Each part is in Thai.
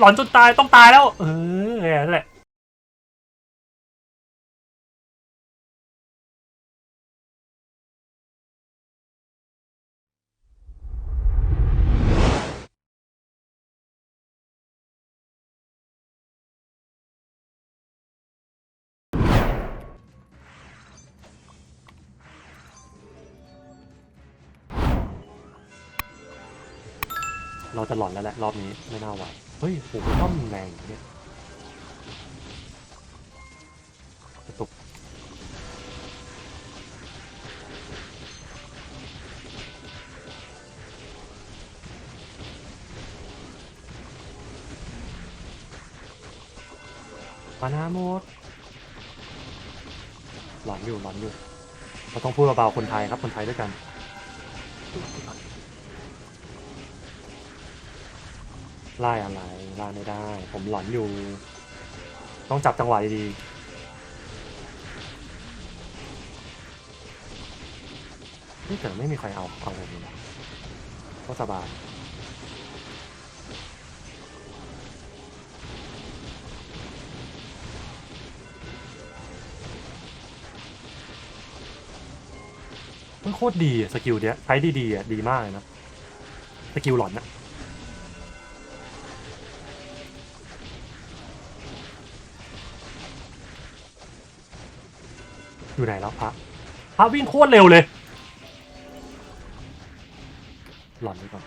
หลอนจนตายต้องตายแล้ว เออนั่นแหละเราจะหลอนแล้วแหละรอบนี้ไม่น่าไหว เฮ้ยโหมันต้องแรงเนี่ยกระตุกปานาโมดหลอนอยู่หลอนอยู่เราต้องพูดเบาๆคนไทยครับคนไทยด้วยกัน ไล่อะไรไล่ไม่ได้ ผมหลอนอยู่ ต้องจับจังหวะดีๆนี่แต่ไม่มีใครเอาเอาแบบนี้ก็สบายมันโคตรดีสกิลเนี้ยใช้ดีๆอะดีมากเลยนะ สกิลหลอนอะ อยู่ไหนแล้วพระพระวิ่งโคตรเร็วเลย หล่อนไปก่อน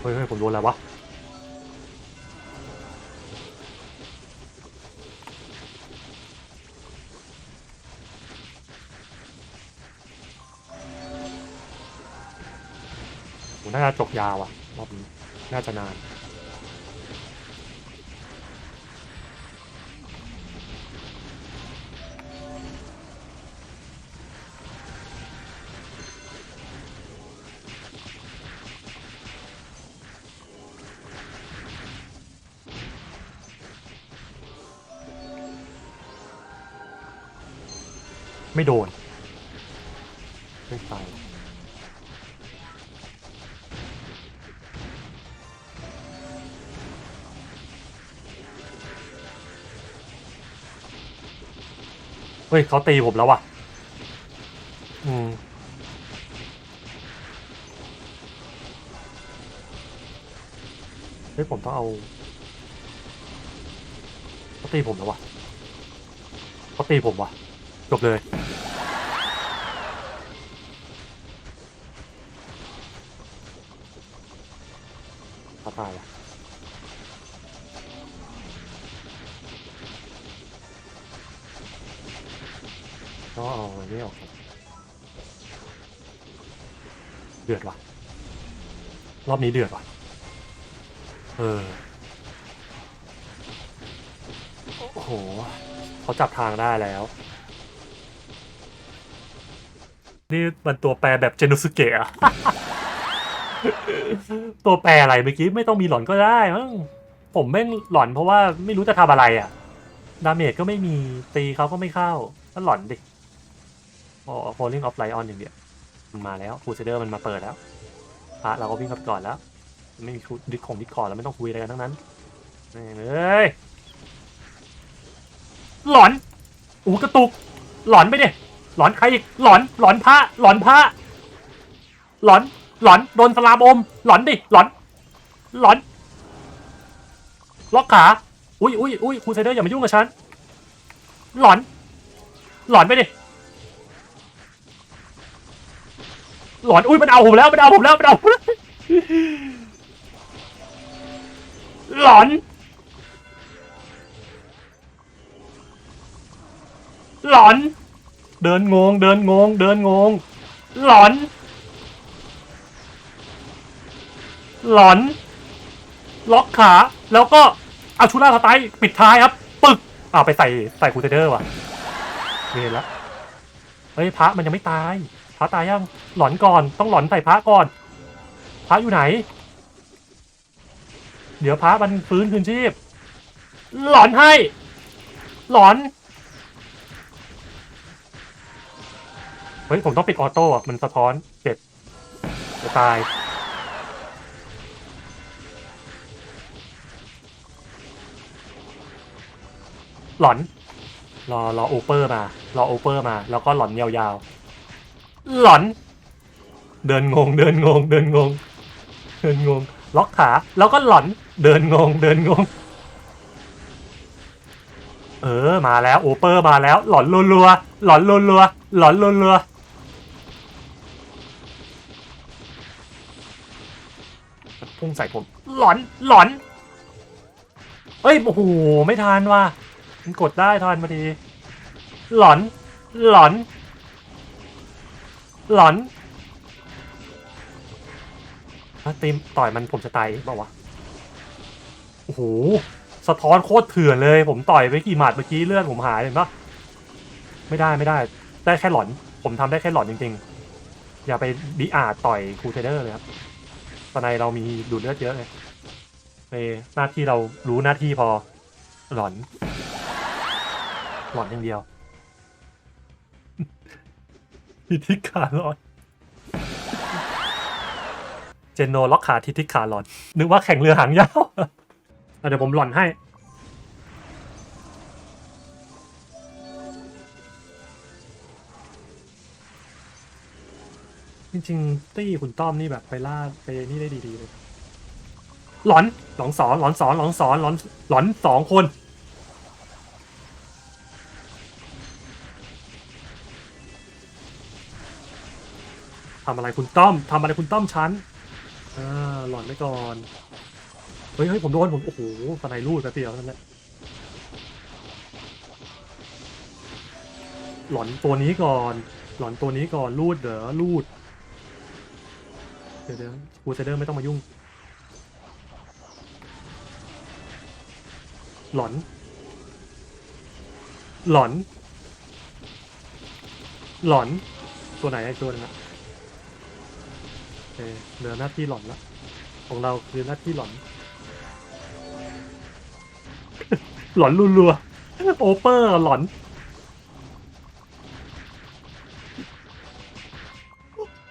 เฮ้ยเฮ้ยผมโดนอะไรวะผมน่าจะจบยาวอะรอบนี้น่าจะนาน ไม่โดน ไม่ตายเฮ้ยเขาตีผมแล้วว่ะ อืมเฮ้ยผมต้องเอาเขาตีผมแล้วว่ะเขาตีผมว่ะ จบเลยเขาตายว่ะก็เอาอันนี้ออกเดือดว่ะ รอบนี้เดือดว่ะ เออ โอ้โห เขาจับทางได้แล้ว นี่มันตัวแปรแบบเจนุสุเกะอะตัวแปรอะไรเมื่อกี้ไม่ต้องมีหลอนก็ได้มั้งผมแม่งหลอนเพราะว่าไม่รู้จะทำอะไรอะดาเมจก็ไม่มีตีเขาก็ไม่เข้าก็หลอนดิอ๋อ Falling of Lion อย่างเดียวมันมาแล้วคูเซเดอร์มันมาเปิดแล้วพระเราก็วิ่งเข้าไปก่อนแล้ว ไม่มีดิสของดิสคอร์ดแล้วไม่ต้องคุยอะไรกันทั้งนั้นแม่เอ้ยหลอน อูกระตุก หลอนไปดิ หลอนใครอีกหลอนหลอนพระหลอนพระหลอนหลอนโดนสลามอมหลอนดิหลอน หลอน ล็อกขา อุ้ยอุ้ยอุ้ยคูเซเดอร์อย่ามายุ่งกับฉัน หลอน หลอนไปดิ หลอน อุ้ยมันเอาผมแล้วมันเอาผมแล้วมันเอาหลอน หลอน เดินงง เดินงง เดินงง หลอน หลอน ล็อกขา แล้วก็เอาชูล่าสไตล์ปิดท้ายครับ ปึกเอาไปใส่ใส่คูเทเดอร์ว่ะเวรละเฮ้ยพระมันยังไม่ตาย พระตายยัง หลอนก่อน ต้องหลอนใส่พระก่อน พระอยู่ไหน เดี๋ยวพระมันฟื้นคืนชีพ หลอนให้ หลอน เฮ้ย ผมต้องปิดออโต้อะมันสะท้อนเจ็บจะตาย หลอน รอรอโอเปอร์มา รอโอเปอร์มา แล้วก็หลอนยาวๆ หลอน เดินงง เดินงง เดินงง เดินงง ล็อกขา แล้วก็หลอน เดินงง เดินงง เออ มาแล้วโอเปอร์มาแล้ว หลอนรัวๆหลอนรัวๆหลอนรัวๆ พุ่งใส่ผม หลอนหลอน เอ้ยโอ้โหไม่ทันว่ะมันกดได้ทันพอดี หลอน หลอน หลอนถ้าตีมต่อยมันผมจะตายเปล่าวะโอ้โหสะท้อนโคตรเถื่อนเลย ผมต่อยไปกี่หมัดเมื่อกี้เลือดผมหายเห็นปะไม่ได้ไม่ได้ ได้แค่หลอน ผมทำได้แค่หลอนจริงๆ อย่าไปดิอาต่อยครูเทเดอร์เลยครับ ตอนในเรามีดูดเลือดเยอะเลยเอหน้าที่เรารู้หน้าที่พอ หลอน หลอนอย่างเดียวทิทิขาหลอน เจนโนล็อกขาทิทิขาหลอน นึกว่าแข่งเรือหางยาวเดี๋ยวผมหลอนให้ จริงๆตี้คุณต้อมนี่แบบไปล่าไปนี่ได้ดีๆเลยหลอนหลอนสอนหลอนสอนหลอนสอนหลอนหลอนสองคนทำอะไรคุณต้อมทำอะไรคุณต้อมชั้นอ่าหลอนไปก่อน เฮ้ยเฮ้ยผมโดนผมโอ้โหสไนรูดไปเดียวนั่นแหละหลอนตัวนี้ก่อน หลอนตัวนี้ก่อนรูดเด๋อรูด ดี๋ยวเดี๋ยวคูเซเดอร์ไม่ต้องมายุ่ง หลอน หลอน หลอน ตัวไหนไอ้ตัวนึงอะโอเคเหลือหน้าที่หลอนละ ของเราคือหน้าที่หลอน หลอนรัวๆโอเปอร์หลอน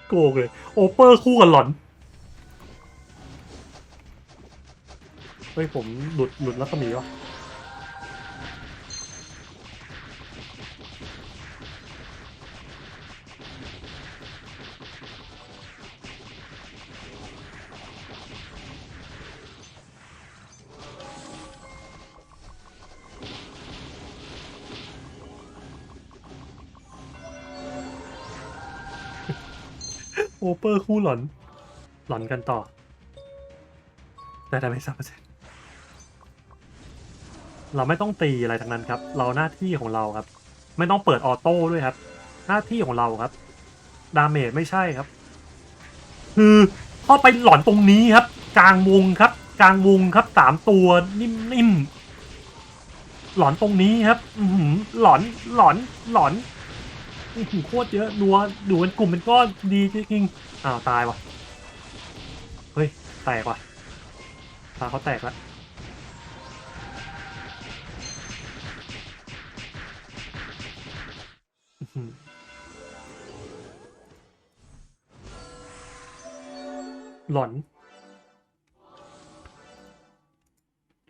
โกงเลย โอเปอร์คู่กับหลอน เฮ้ย ผมหลุดหลุดแล้วก็มีวะ โอเปอร์คู่หลอน หลอนกันต่อแต่ไม่สามเปอร์เซ็นต์เราไม่ต้องตีอะไรทั้งนั้นครับ เราหน้าที่ของเราครับ ไม่ต้องเปิดออโต้ด้วยครับ หน้าที่ของเราครับ ดาเมจไม่ใช่ครับ คือเข้าไปหลอนตรงนี้ครับ กลางวงครับ กลางวงครับสามตัวนิ่มๆหลอนตรงนี้ครับ อืหลอนหลอนหลอน อื้อหือโคตรเยอะนัวดูเป็นกลุ่มเป็นก้อนดีจริงๆอ้าวตายว่ะเฮ้ยแตกว่ะตาเขาแตกแล้วอื้อหือหลอน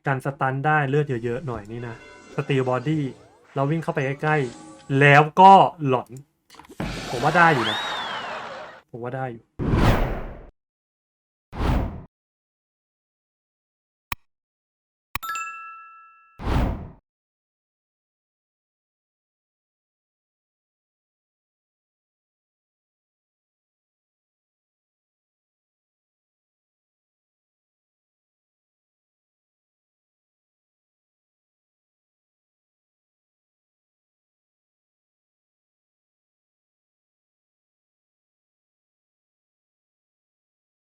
การสตันได้เลือดเยอะๆหน่อยนี่นะ สตีลบอดี้ เราวิ่งเข้าไปใกล้ๆ แล้วก็หลอน ผมว่าได้อยู่นะ ผมว่าได้อยู่